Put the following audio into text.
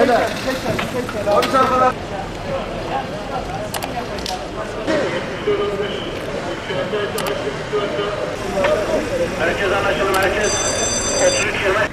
Öyle. Abi sen bana... Merkez anlaşıldı merkez. 33 yirmi.